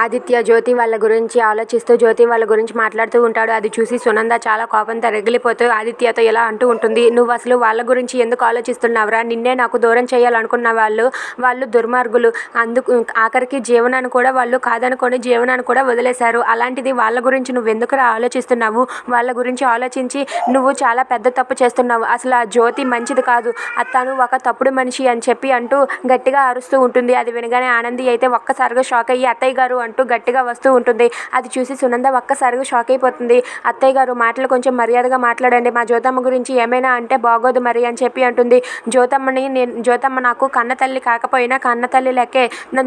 ఆదిత్య జ్యోతి వాళ్ళ గురించి ఆలోచిస్తూ జ్యోతి వాళ్ళ గురించి మాట్లాడుతూ ఉంటాడు. అది చూసి సునంద చాలా కోపంతో రగిలిపోతూ ఆదిత్యతో ఇలా అంటూ ఉంటుంది నువ్వు అసలు వాళ్ళ గురించి ఎందుకు ఆలోచిస్తున్నావురా? నిన్నే నాకు దూరం చేయాలనుకున్న వాళ్ళు వాళ్ళు దుర్మార్గులు. అందుకు ఆఖరికి జీవనాన్ని కూడా వాళ్ళు కాదనుకొని జీవనాన్ని కూడా వదిలేశారు. అలాంటిది వాళ్ళ గురించి నువ్వు ఎందుకురా ఆలోచిస్తున్నావు? వాళ్ళ గురించి ఆలోచించి నువ్వు చాలా పెద్ద తప్పు చేస్తున్నావు. అసలు ఆ జ్యోతి మంచిది కాదు. అతను తను ఒక తప్పుడు మనిషి అని చెప్పి అంటూ గట్టిగా అరుస్తూ ఉంటుంది. అది వినగానే ఆనంది అయితే ఒక్కసారిగా షాక్ అయ్యి అత్తయ్య గారు అంటూ గట్టిగా వస్తూ ఉంటుంది. అది చూసి సునంద ఒక్కసారిగా షాక్ అయిపోతుంది. అత్తయ్య గారు మాటలు కొంచెం మర్యాదగా మాట్లాడండి. మా జ్యోతమ్మ గురించి ఏమైనా అంటే బాగోదు మరి అని చెప్పి అంటుంది. జ్యోతమ్మని నేను జ్యోతమ్మ నాకు కన్న తల్లి కాకపోయినా కన్న తల్లి లెక్కే.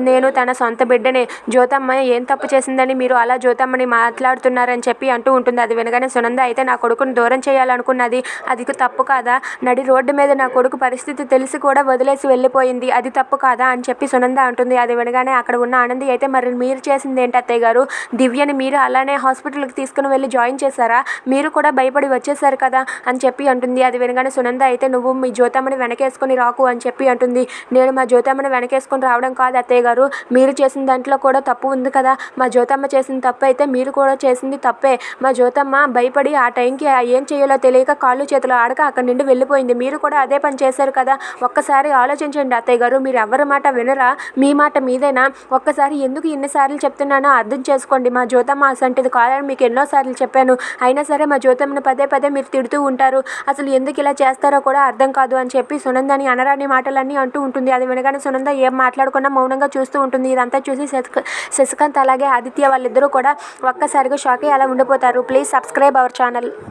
నేను తన సొంత బిడ్డని. జ్యోతమ్మ ఏం తప్పు చేసిందని మీరు అలా జ్యోతమ్మని మాట్లాడుతున్నారని చెప్పి అంటూ ఉంటుంది. అది వినగానే సునంద అయితే నా కొడుకుని దూరం చేయాలనుకున్నది. అది తప్పు కాదా? నడి రోడ్డు మీద నా కొడుకు పరిస్థితి తెలిసి కూడా వదిలేసి వెళ్ళిపోయింది. అది తప్పు కాదా? అని చెప్పి సునంద అంటుంది. అది వినగానే అక్కడ ఉన్న ఆనంది అయితే మరి మీరు చేసింది ఏంటి అత్తయ్య గారు? దివ్యని మీరు అలానే హాస్పిటల్కి తీసుకుని వెళ్ళి జాయిన్ చేశారా? మీరు కూడా భయపడి వచ్చేసారు కదా అని చెప్పి అంటుంది. అది వినగానే సునంద అయితే నువ్వు మీ జ్యోతమ్మని వెనకేసుకొని రాకు అని చెప్పి అంటుంది. నేను మా జ్యోతమ్మని వెనకేసుకొని రావడం కాదు అత్తయ్య గారు. మీరు చేసిన దాంట్లో కూడా తప్పు ఉంది కదా. మా జ్యోతమ్మ చేసిన తప్పు అయితే మీరు కూడా చేసింది తప్పే. మా జ్యోతమ్మ భయపడి ఆ టైంకి ఏం చేయాలో తెలియక కాళ్ళు చేతులు ఆడక అక్కడి నుండి వెళ్ళిపోయింది. మీరు కూడా అదే పని చేశారు కదా. ఒక్కసారి ఆలోచించండి అత్తయ్య గారు. మీరు ఎవరి మాట వినరా? మీ మాట మీదేనా? ఒక్కసారి ఎందుకు ఇన్నిసార్లు చెప్తున్నానో అర్థం చేసుకోండి. మా జ్యోతమ్మ అసంటిది కాదని మీకు ఎన్నోసార్లు చెప్పాను. అయినా సరే మా జ్యోతమ్మని పదే పదే మీరు తిడుతూ ఉంటారు. అసలు ఎందుకు ఇలా చేస్తారో కూడా అర్థం కాదు అని చెప్పి సునందని అనరాని మాటలన్నీ అంటూ ఉంటుంది. అది వినగానే సునంద ఏం మాట్లాడకుండా మౌనంగా చూస్తూ ఉంటుంది. ఇదంతా చూసి శశికాంత్ అలాగే ఆదిత్య వాళ్ళిద్దరూ కూడా ఒక్కసారిగా షాక్ అయ్యి అలా ఉండిపోతారు. Please subscribe our channel.